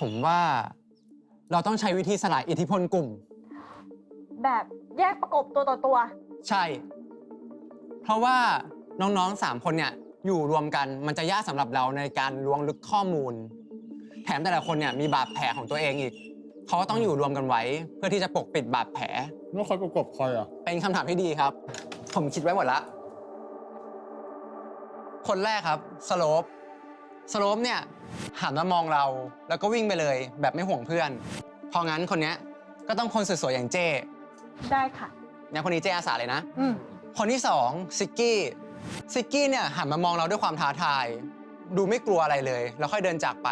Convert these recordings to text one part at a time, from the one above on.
ผมว่าเราต้องใช้วิธีสลายอิทธิพลกลุ่ม แบบแยกประกบตัวต่อตัว ใช่ เพราะว่าน้องๆสามคนเนี่ยอยู่รวมกันมันจะยากสำหรับเราในการล้วงลึกข้อมูล แถมแต่ละคนเนี่ยมีบาดแผลของตัวเองอีก เขาก็ต้องอยู่รวมกันไว้ เพื่อที่จะปกปิดบาดแผล แล้วใครประกบใครอะ เป็นคำถามที่ดีครับ ผมคิดไว้หมดละ คนแรกครับสโลป สโลปเนี่ยหันมามองเราแล้วก็วิ่งไปเลย แบบไม่ห่วงเพื่อน พองั้นคนเนี้ยก็ต้องคนสวยๆอย่างเจ้ได้ค่ะเนี่ยคนนี้เจ้อาสาเลยนะ อืมคนที่สองซิกกี้ซิกกี้เนี่ยหันมามองเราด้วยความท้าทาย ดูไม่กลัวอะไรเลย แล้วค่อยเดินจากไป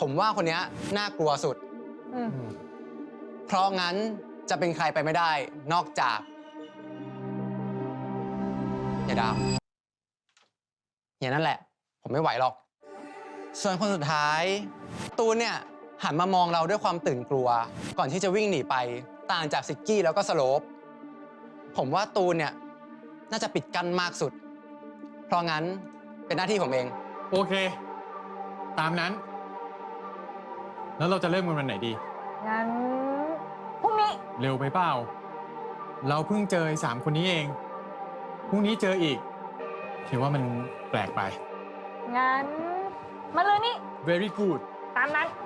ผมว่าคนเนี้ยน่ากลัวสุด อืมเพราะงั้นจะเป็นใครไปไม่ได้ นอกจากอย่าดาวอย่างนั้นแหละ ผมไม่ไหวหรอก ส่วนคนสุดท้าย ตูนเนี่ยหันมามองเราด้วยความตื่นกลัว ก่อนที่จะวิ่งหนีไป ต่างจากซิกกี้แล้วก็สโลปผมว่าตูนเนี่ยน่าจะปิดกั้นมากสุด เพราะงั้นเป็นหน้าที่ผมเอง โอเค ตามนั้น แล้วเราจะเริ่มกันวันไหนดี งั้นพรุ่งนี้เร็วไปเปล่า เราเพิ่งเจอไอ้สามคนนี้เอง พรุ่งนี้เจออีกถือว่ามันแปลกไป งั้น มาเลยนี่ very good ตามนั้นโ